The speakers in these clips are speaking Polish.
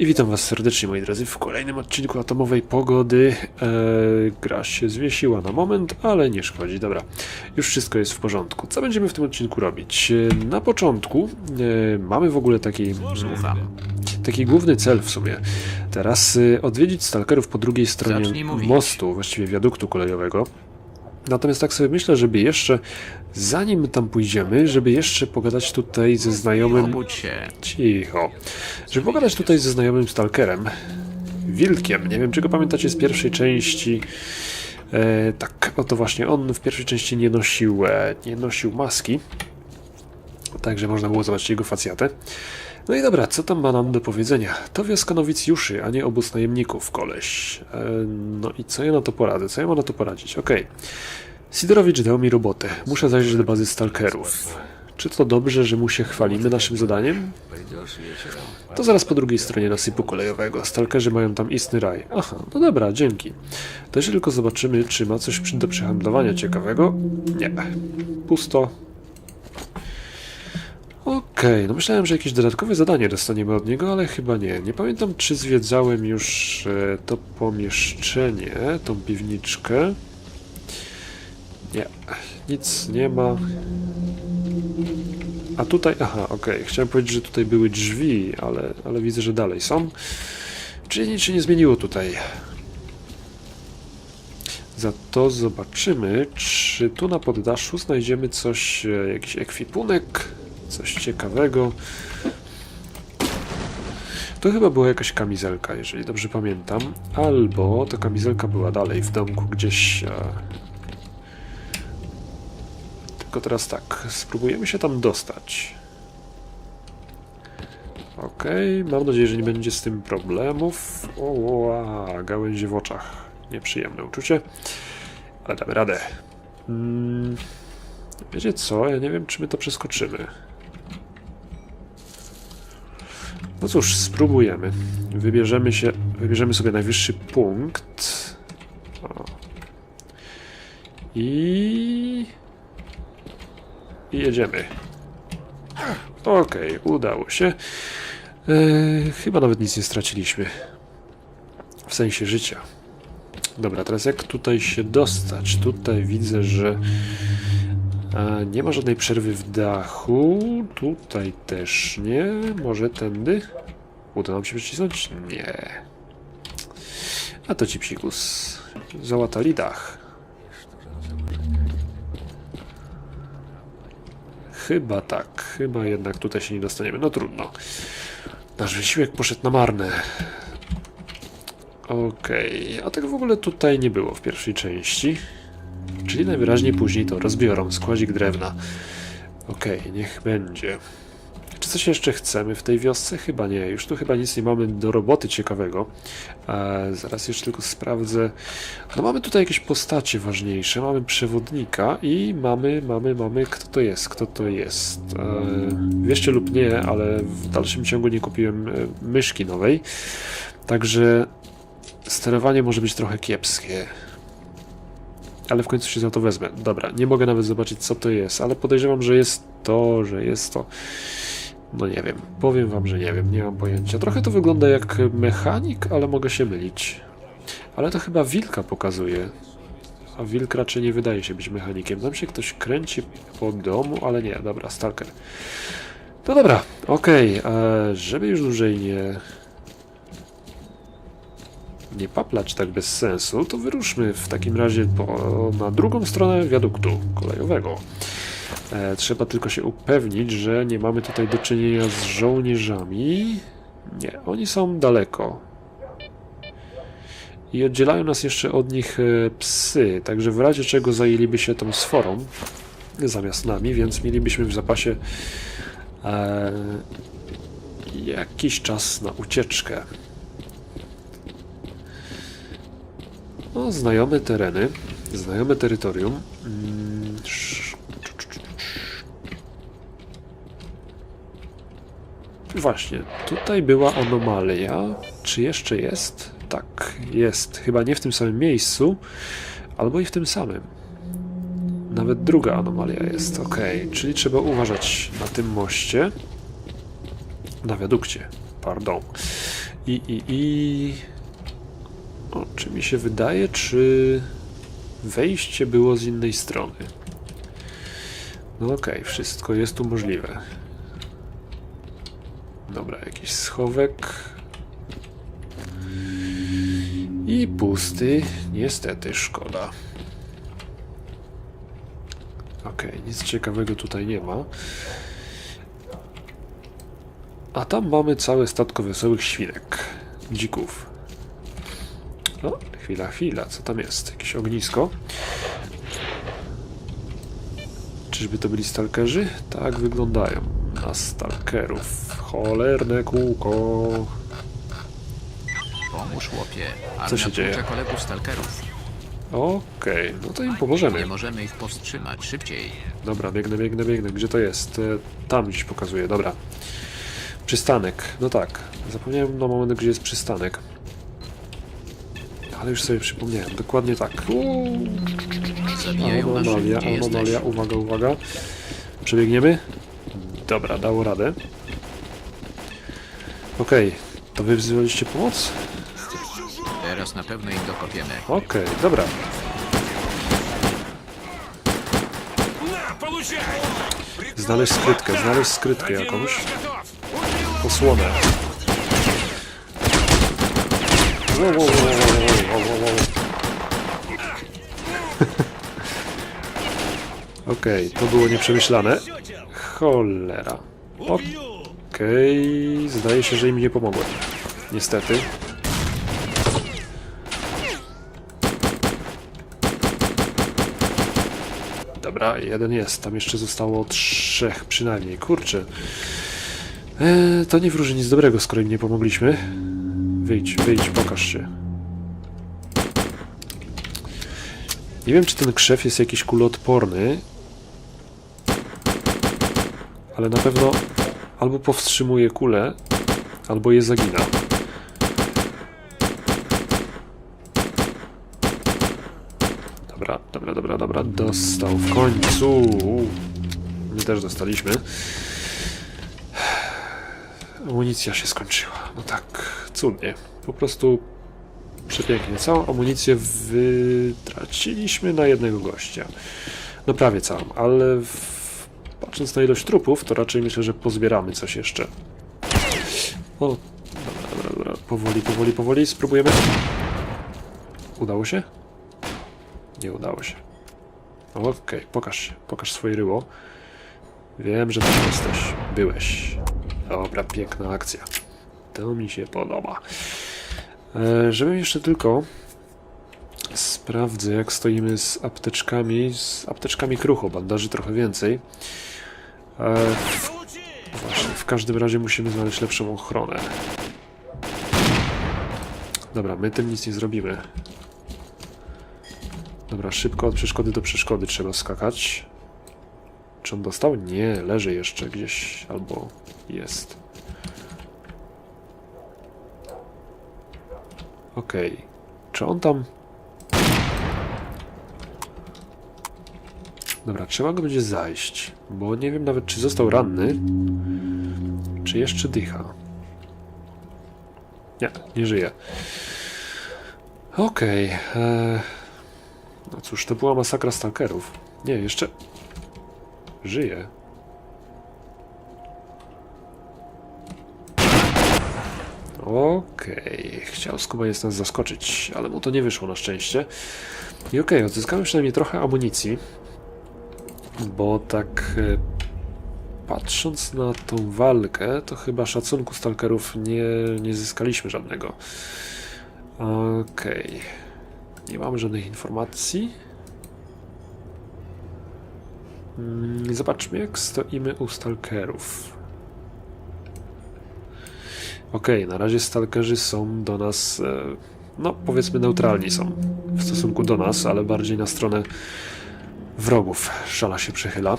I witam Was serdecznie, moi drodzy, w kolejnym odcinku Atomowej Pogody. Eee, gra się zwiesiła na moment, ale nie szkodzi. Dobra, już wszystko jest w porządku. Co będziemy w tym odcinku robić? E, Na początku e, mamy w ogóle taki, taki główny cel w sumie. Teraz e, odwiedzić stalkerów po drugiej stronie mostu, właściwie wiaduktu kolejowego. Natomiast tak sobie myślę, żeby jeszcze, zanim tam pójdziemy, żeby jeszcze pogadać tutaj ze znajomym... Cicho. Żeby pogadać tutaj ze znajomym stalkerem, Wilkiem, nie wiem czy go pamiętacie z pierwszej części. E, tak, oto właśnie on w pierwszej części nie nosił, e, nie nosił maski. Także można było zobaczyć jego facjatę. No i dobra, co tam ma nam do powiedzenia? To wioska nowicjuszy, a nie obóz najemników, koleś. E, no i co ja na to poradzę? Co ja mam na to poradzić? Okej. Sidorowicz dał mi robotę. Muszę zajrzeć do bazy stalkerów. Czy to dobrze, że mu się chwalimy naszym zadaniem? To zaraz po drugiej stronie nasypu kolejowego. Stalkerzy mają tam istny raj. Aha, no dobra, dzięki. To tylko zobaczymy, czy ma coś do przehandlowania ciekawego. Nie. Pusto. Okej, no myślałem, że jakieś dodatkowe zadanie dostaniemy od niego, ale chyba nie. Nie pamiętam, czy zwiedzałem już e, to pomieszczenie, tą piwniczkę. Nie, nic nie ma. A tutaj, aha, okej, chciałem powiedzieć, że tutaj były drzwi, ale, ale widzę, że dalej są. Czyli nic się nie zmieniło tutaj. Za to zobaczymy, czy tu na poddaszu znajdziemy coś, e, jakiś ekwipunek, coś ciekawego. To chyba była jakaś kamizelka, jeżeli dobrze pamiętam. Albo ta kamizelka była dalej w domku gdzieś. E... Tylko teraz tak, spróbujemy się tam dostać. Okej, mam nadzieję, że nie będzie z tym problemów. Oła, gałęzie w oczach. Nieprzyjemne uczucie, ale damy radę. Mm, wiecie co, ja nie wiem, czy my to przeskoczymy. No cóż, spróbujemy. Wybierzemy się, wybierzemy sobie najwyższy punkt. O. I... I jedziemy. Okej, udało się. E, chyba nawet nic nie straciliśmy. W sensie życia. Dobra, teraz jak tutaj się dostać? Tutaj widzę, że nie ma żadnej przerwy w dachu. Tutaj też nie. Może tędy? Uda nam się przycisnąć? Nie. A to ci psikus. Załatali dach. Chyba tak. Chyba jednak tutaj się nie dostaniemy. No trudno. Nasz wysiłek poszedł na marne. Okej, a tego w ogóle tutaj nie było w pierwszej części. Czyli najwyraźniej później to rozbiorą składzik drewna. Okej, niech będzie. Czy coś jeszcze chcemy w tej wiosce? Chyba nie. Już tu chyba nic nie mamy do roboty ciekawego. E, zaraz jeszcze tylko sprawdzę. No mamy tutaj jakieś postacie ważniejsze. Mamy przewodnika i mamy, mamy, mamy... Kto to jest? Kto to jest? E, wierzcie lub nie, ale w dalszym ciągu nie kupiłem e, myszki nowej. Także sterowanie może być trochę kiepskie. Ale w końcu się za to wezmę. Dobra, nie mogę nawet zobaczyć co to jest, ale podejrzewam, że jest to, że jest to. No nie wiem, powiem wam, że nie wiem, nie mam pojęcia. Trochę to wygląda jak mechanik, ale mogę się mylić. Ale to chyba wilka pokazuje. A wilk raczej nie wydaje się być mechanikiem. Tam się ktoś kręci po domu, ale nie, dobra, stalker. No dobra, okej, e, żeby już dłużej nie nie paplać tak bez sensu, to wyruszmy w takim razie po, na drugą stronę wiaduktu kolejowego. E, trzeba tylko się upewnić, że nie mamy tutaj do czynienia z żołnierzami. Nie, oni są daleko. I oddzielają nas jeszcze od nich e, psy, także w razie czego zajęliby się tą sforą zamiast nami, więc mielibyśmy w zapasie e, jakiś czas na ucieczkę. No, znajome tereny, znajome terytorium. Mm, Właśnie, tutaj była anomalia. Czy jeszcze jest? Tak, jest. Chyba nie w tym samym miejscu, albo i w tym samym. Nawet druga anomalia jest, ok. Czyli trzeba uważać na tym moście, na wiadukcie. Pardon. I, i, i... O, czy mi się wydaje, czy wejście było z innej strony? No okej, wszystko jest tu możliwe. Dobra, jakiś schowek. I pusty, niestety, szkoda. Okej, nic ciekawego tutaj nie ma. A tam mamy całe statko wesołych świnek. Dzików. O, chwila, chwila, co tam jest? Jakieś ognisko? Czyżby to byli stalkerzy? Tak wyglądają. Na stalkerów. Cholerne kółko. Pomóż chłopie. Co się dzieje? kolegów stalkerów. Okej, no to im pomożemy. Nie możemy ich powstrzymać. Szybciej. Dobra, biegnę, biegnę, biegnę. Gdzie to jest? E, Tam gdzieś pokazuje, dobra. Przystanek. No tak. Zapomniałem na moment, gdzie jest przystanek ale już sobie przypomniałem. Dokładnie tak. Uuu. Zabijają anomalia, anomalia, uwaga, uwaga. Przebiegniemy? Dobra, dało radę. Okej, okay. to wy wzywaliście pomoc? Teraz na pewno im dokopiemy. Okej, okay, dobra. Znaleźć skrytkę, znaleźć skrytkę jakąś. Osłonę. Wow, wow, wow, wow, wow. Okej, to było nieprzemyślane. Cholera. Okej, zdaje się, że im nie pomogłem. Niestety. Dobra, jeden jest. Tam jeszcze zostało trzech przynajmniej. Kurczę. Eee, to nie wróży nic dobrego, skoro im nie pomogliśmy. Wyjdź, wyjdź, pokaż się. Nie wiem, czy ten krzew jest jakiś kuloodporny, ale na pewno albo powstrzymuje kulę, albo je zagina. Dobra, dobra, dobra, dobra, dostał w końcu. My też dostaliśmy. Amunicja się skończyła. No tak, cudnie. Po prostu przepięknie. Całą amunicję wytraciliśmy na jednego gościa. No prawie całą, ale w... patrząc na ilość trupów, to raczej myślę, że pozbieramy coś jeszcze. O, dobra, dobra, dobra. Powoli, powoli, powoli. Spróbujemy. Udało się? Nie udało się. Okej, pokaż się. Pokaż swoje ryło. Wiem, że tam jesteś. Byłeś. Dobra, piękna akcja. To mi się podoba. E, żebym jeszcze tylko sprawdzę, jak stoimy z apteczkami. Z apteczkami krucho, bandaży trochę więcej. E, właśnie, w każdym razie musimy znaleźć lepszą ochronę. Dobra, my tym nic nie zrobimy. Dobra, szybko od przeszkody do przeszkody trzeba skakać. Czy on dostał? Nie, leży jeszcze gdzieś albo jest. Okej. Czy on tam... Dobra, trzeba go będzie zajść, bo nie wiem nawet, czy został ranny, czy jeszcze dycha. Nie, nie żyje. Okej. e, No cóż, to była masakra stalkerów. Nie, jeszcze... Żyje. Okej, chciał skubaniec nas zaskoczyć, ale mu to nie wyszło na szczęście. I okej, odzyskałem przynajmniej trochę amunicji, bo tak e, patrząc na tą walkę, to chyba szacunku stalkerów nie, nie zyskaliśmy żadnego. Okej, nie mamy żadnych informacji. Mm, Zobaczmy, jak stoimy u stalkerów. Okej, na razie stalkerzy są do nas, e, no powiedzmy neutralni są w stosunku do nas, ale bardziej na stronę wrogów szala się przychyla.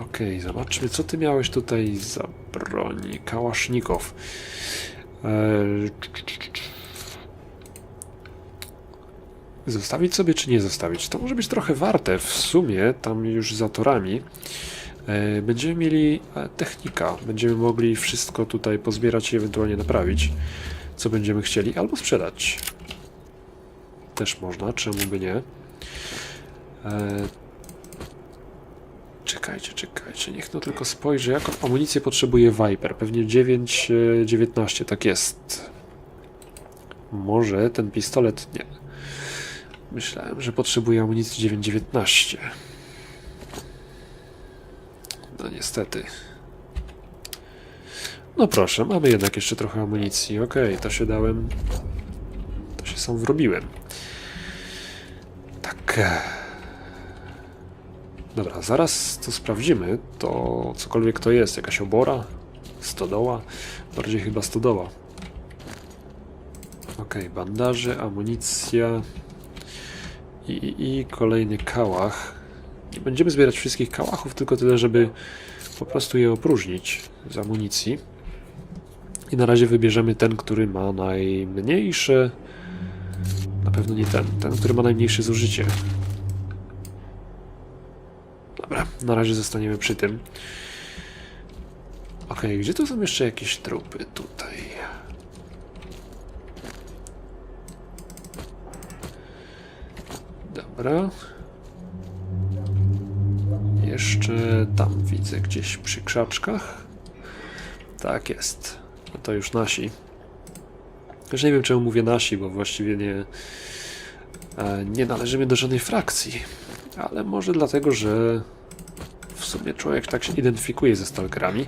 Okej, zobaczmy, co ty miałeś tutaj za broń. Kałasznikow. Eee, Zostawić sobie czy nie zostawić? To może być trochę warte w sumie, tam już za torami. E, Będziemy mieli e, technika. Będziemy mogli wszystko tutaj pozbierać i ewentualnie naprawić, co będziemy chcieli, albo sprzedać. Też można, czemu by nie. E, Czekajcie, czekajcie, niech no tylko spojrzy, jaką amunicję potrzebuje Viper. Pewnie 9, e, 19, tak jest. Może ten pistolet nie. Myślałem, że potrzebuje amunicji 9,19. No niestety. No proszę, mamy jednak jeszcze trochę amunicji. Okej, to się dałem. To się sam wrobiłem. Tak. Dobra, zaraz to sprawdzimy. To cokolwiek to jest, jakaś obora, stodoła, bardziej chyba stodoła. Okej, bandaże, amunicja i, i, i kolejny kałach. Nie będziemy zbierać wszystkich kałachów, tylko tyle, żeby po prostu je opróżnić z amunicji. I na razie wybierzemy ten, który ma najmniejsze. Na pewno nie ten. Ten, który ma najmniejsze zużycie. Dobra, na razie zostaniemy przy tym. Okej, gdzie tu są jeszcze jakieś trupy? Tutaj. Dobra. Jeszcze tam widzę gdzieś przy krzaczkach. Tak jest. No to już nasi. Już nie wiem czemu mówię nasi, bo właściwie nie, e, nie należymy do żadnej frakcji. Ale może dlatego, że w sumie człowiek tak się identyfikuje ze stalkerami.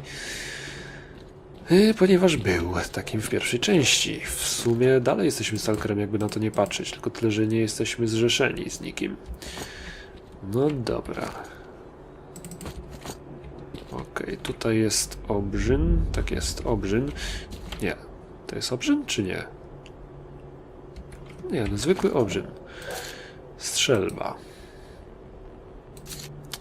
E, Ponieważ był takim w pierwszej części. W sumie dalej jesteśmy stalkerem, jakby na to nie patrzeć, tylko tyle, że nie jesteśmy zrzeszeni z nikim. No dobra. Okej, tutaj jest obrzyn. Tak jest, obrzyn. Nie. To jest obrzyn, czy nie? Nie, no zwykły obrzyn. Strzelba.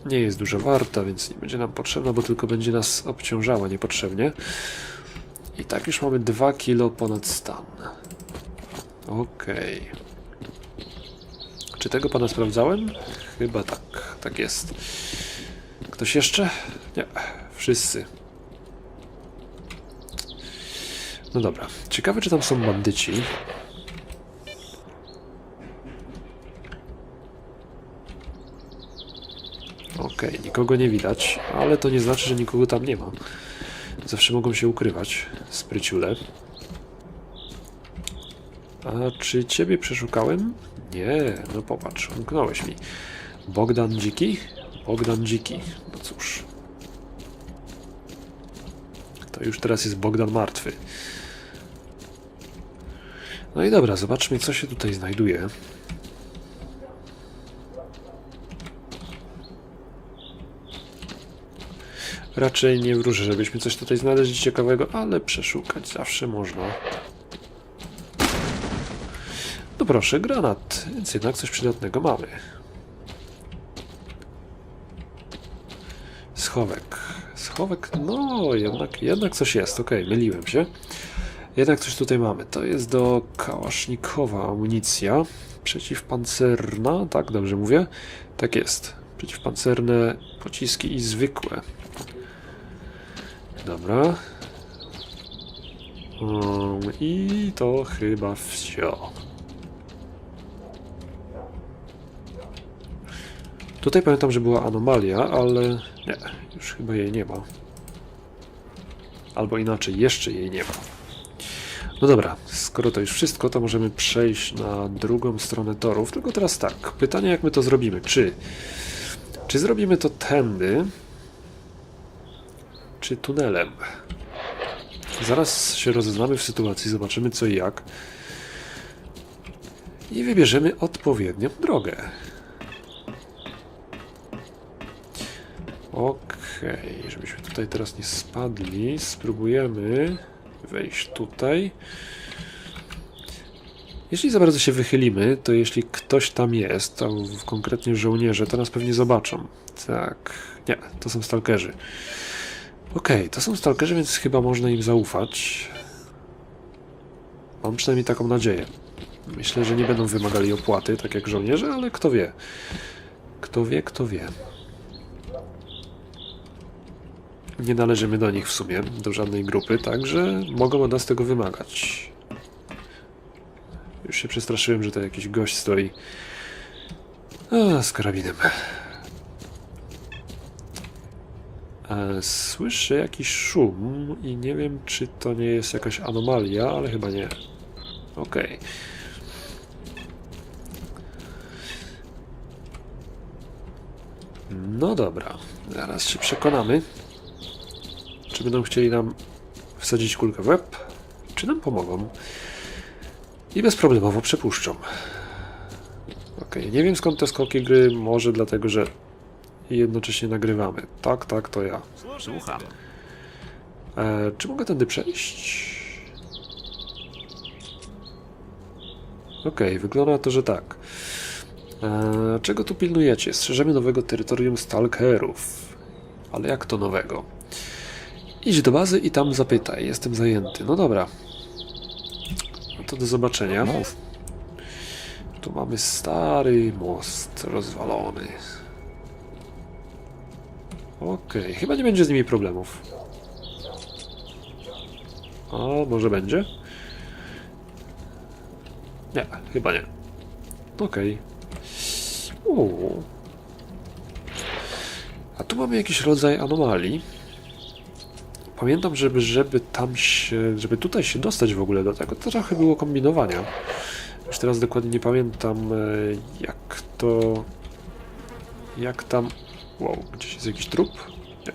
Nie jest dużo warta, więc nie będzie nam potrzebna, bo tylko będzie nas obciążała niepotrzebnie. I tak już mamy 2 kilo ponad stan. Okej. Czy tego pana sprawdzałem? Chyba tak. Tak jest. Ktoś jeszcze? Nie. Wszyscy. No dobra. Ciekawe, czy tam są bandyci. Okej, nikogo nie widać, ale to nie znaczy, że nikogo tam nie ma. Zawsze mogą się ukrywać, spryciule. A czy ciebie przeszukałem? Nie, no popatrz, umknąłeś mi. Bogdan Dziki? Bogdan Dziki. No cóż. To już teraz jest Bogdan Martwy. No i dobra, zobaczmy co się tutaj znajduje. Raczej nie wróżę, żebyśmy coś tutaj znaleźli ciekawego, ale przeszukać zawsze można. No proszę, granat, więc jednak coś przydatnego mamy. Schowek. Schowek, no jednak, jednak coś jest, okej, myliłem się. Jednak coś tutaj mamy. To jest do kałasznikowa amunicja. Przeciwpancerna, tak dobrze mówię? Tak jest. Przeciwpancerne pociski i zwykłe. Dobra. Um, I to chyba wsio. Tutaj pamiętam, że była anomalia, ale nie, już chyba jej nie ma. Albo inaczej, jeszcze jej nie ma. No dobra, skoro to już wszystko, to możemy przejść na drugą stronę torów. Tylko teraz tak, pytanie jak my to zrobimy. Czy, czy zrobimy to tędy, czy tunelem? Zaraz się rozeznamy w sytuacji, zobaczymy co i jak. I wybierzemy odpowiednią drogę. Okej, żebyśmy tutaj teraz nie spadli, spróbujemy wejść tutaj. Jeśli za bardzo się wychylimy, to jeśli ktoś tam jest, to konkretnie żołnierze, to nas pewnie zobaczą. Tak, nie, to są stalkerzy. Okej, to są stalkerzy, więc chyba można im zaufać. Mam przynajmniej taką nadzieję. Myślę, że nie będą wymagali opłaty, tak jak żołnierze, ale kto wie. Kto wie, kto wie. Nie należymy do nich w sumie, do żadnej grupy, także mogą od nas tego wymagać. Już się przestraszyłem, że to jakiś gość stoi. Z karabinem. Słyszę jakiś szum i nie wiem, czy to nie jest jakaś anomalia, ale chyba nie. Okej. No dobra, zaraz się przekonamy, czy będą chcieli nam wsadzić kulkę w łeb, czy nam pomogą. I bezproblemowo przepuszczą. Okej, nie wiem skąd te skoki gry, może dlatego, że jednocześnie nagrywamy. Tak, tak, to ja. Słucham. E, czy mogę tędy przejść? Okej, wygląda to, że tak. E, czego tu pilnujecie? Strzeżemy nowego terytorium stalkerów. Ale jak to nowego? Idź do bazy i tam zapytaj. Jestem zajęty. No dobra. No to do zobaczenia. Tu mamy stary most rozwalony. Okej, chyba nie będzie z nimi problemów. A może będzie? Nie, chyba nie. Okej. Uuu. A tu mamy jakiś rodzaj anomalii. Pamiętam, żeby, żeby tam się, żeby tutaj się dostać w ogóle do tego, to trochę było kombinowania. Już teraz dokładnie nie pamiętam, e, jak to... Jak tam... Wow, gdzieś jest jakiś trup? Nie.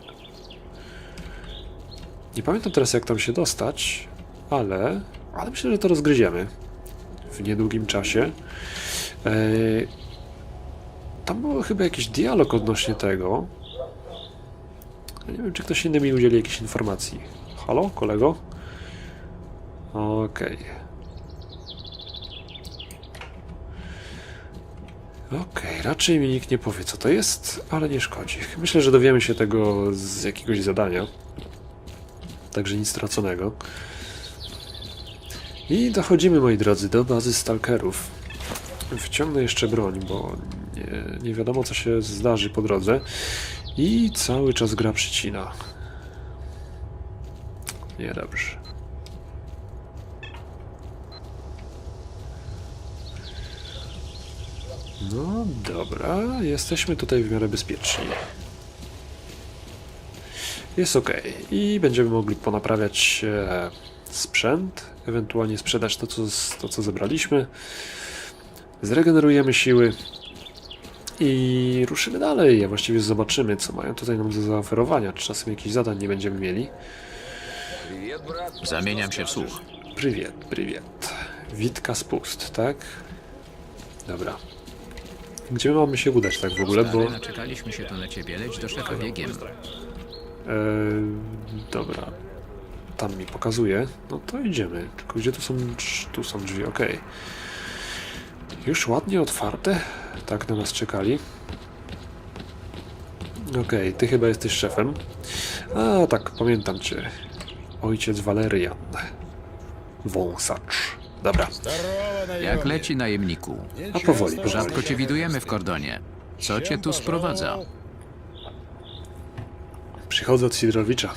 Nie pamiętam teraz, jak tam się dostać, ale... Ale myślę, że to rozgryziemy w niedługim czasie. Eee, tam był chyba jakiś dialog odnośnie tego. Nie wiem, czy ktoś inny mi udzieli jakiejś informacji. Halo, kolego? Okej. Okej, raczej mi nikt nie powie, co to jest, ale nie szkodzi. Myślę, że dowiemy się tego z jakiegoś zadania. Także nic straconego. I dochodzimy, moi drodzy, do bazy stalkerów. Wciągnę jeszcze broń, bo nie, nie wiadomo, co się zdarzy po drodze. I cały czas gra przycina. Niedobrze. No dobra, jesteśmy tutaj w miarę bezpieczni. Jest ok. I będziemy mogli ponaprawiać e, sprzęt, ewentualnie sprzedać to co, to, co zebraliśmy. Zregenerujemy siły i ruszymy dalej. A właściwie zobaczymy, co mają tutaj nam do zaoferowania. Czy czasem jakichś zadań nie będziemy mieli. Zamieniam się w słuch. Prywiet, prywiet. Witka spust, tak? Dobra. Gdzie my mamy się udać tak w ogóle, bo... Stary, naczekaliśmy się tu na ciebie, leć do szefa biegiem. E, dobra. Tam mi pokazuje. No to idziemy. Tylko gdzie tu są, tu są drzwi? Okej. Już ładnie otwarte. Tak na nas czekali. Okej, ty chyba jesteś szefem. A tak, pamiętam cię. Ojciec Walerian. Wąsacz. Dobra, Jak leci najemniku? a powoli, powoli. Rzadko cię widujemy w kordonie. Co cię tu sprowadza? Przychodzę od Sidorowicza.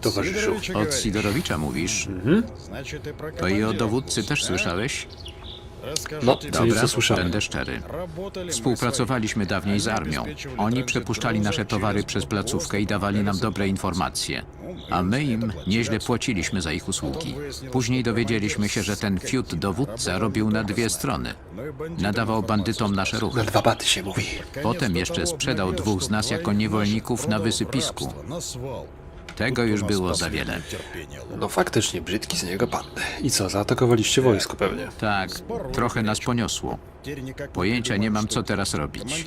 Towarzyszu. Od Sidorowicza mówisz? To i o dowódcy też słyszałeś? No, co Dobra, nieco słyszałem. będę szczery. Współpracowaliśmy dawniej z armią. Oni przepuszczali nasze towary przez placówkę i dawali nam dobre informacje. A my im nieźle płaciliśmy za ich usługi. Później dowiedzieliśmy się, że ten fiut dowódca robił na dwie strony. Nadawał bandytom nasze ruchy. Na dwa baty się mówi. Potem jeszcze sprzedał dwóch z nas jako niewolników na wysypisku. Tego już było za wiele. No faktycznie, brzydki z niego pan. I co, zaatakowaliście wojsko pewnie? Tak, trochę nas poniosło. Pojęcia nie mam, co teraz robić.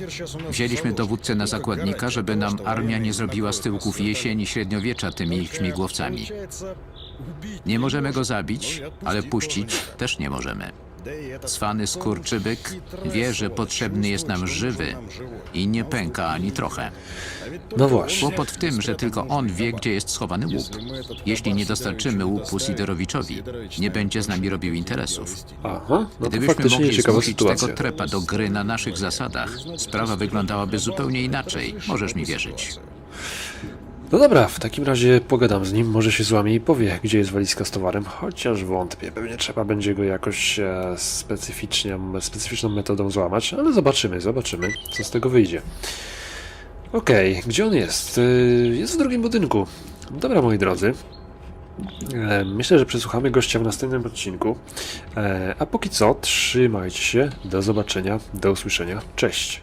Wzięliśmy dowódcę na zakładnika, żeby nam armia nie zrobiła z tyłków jesieni średniowiecza tymi ich śmigłowcami. Nie możemy go zabić, ale puścić też nie możemy. Cwany skurczybyk wie, że potrzebny jest nam żywy i nie pęka ani trochę. No właśnie. Kłopot w tym, że tylko on wie, gdzie jest schowany łup. Jeśli nie dostarczymy łupu Sidorowiczowi, nie będzie z nami robił interesów. Aha, no to Gdybyśmy faktycznie mogli ciekawa zmusić tego sytuacja. trepa do gry na naszych zasadach, sprawa wyglądałaby zupełnie inaczej. Możesz mi wierzyć. No dobra, w takim razie pogadam z nim, może się złamie i powie, gdzie jest walizka z towarem, chociaż wątpię, pewnie trzeba będzie go jakoś e, specyficznie, specyficzną metodą złamać, ale zobaczymy, zobaczymy, co z tego wyjdzie. Okej, gdzie on jest? Y, Jest w drugim budynku. Dobra, moi drodzy. E, Myślę, że przesłuchamy gościa w następnym odcinku. E, A póki co, trzymajcie się. Do zobaczenia, do usłyszenia. Cześć.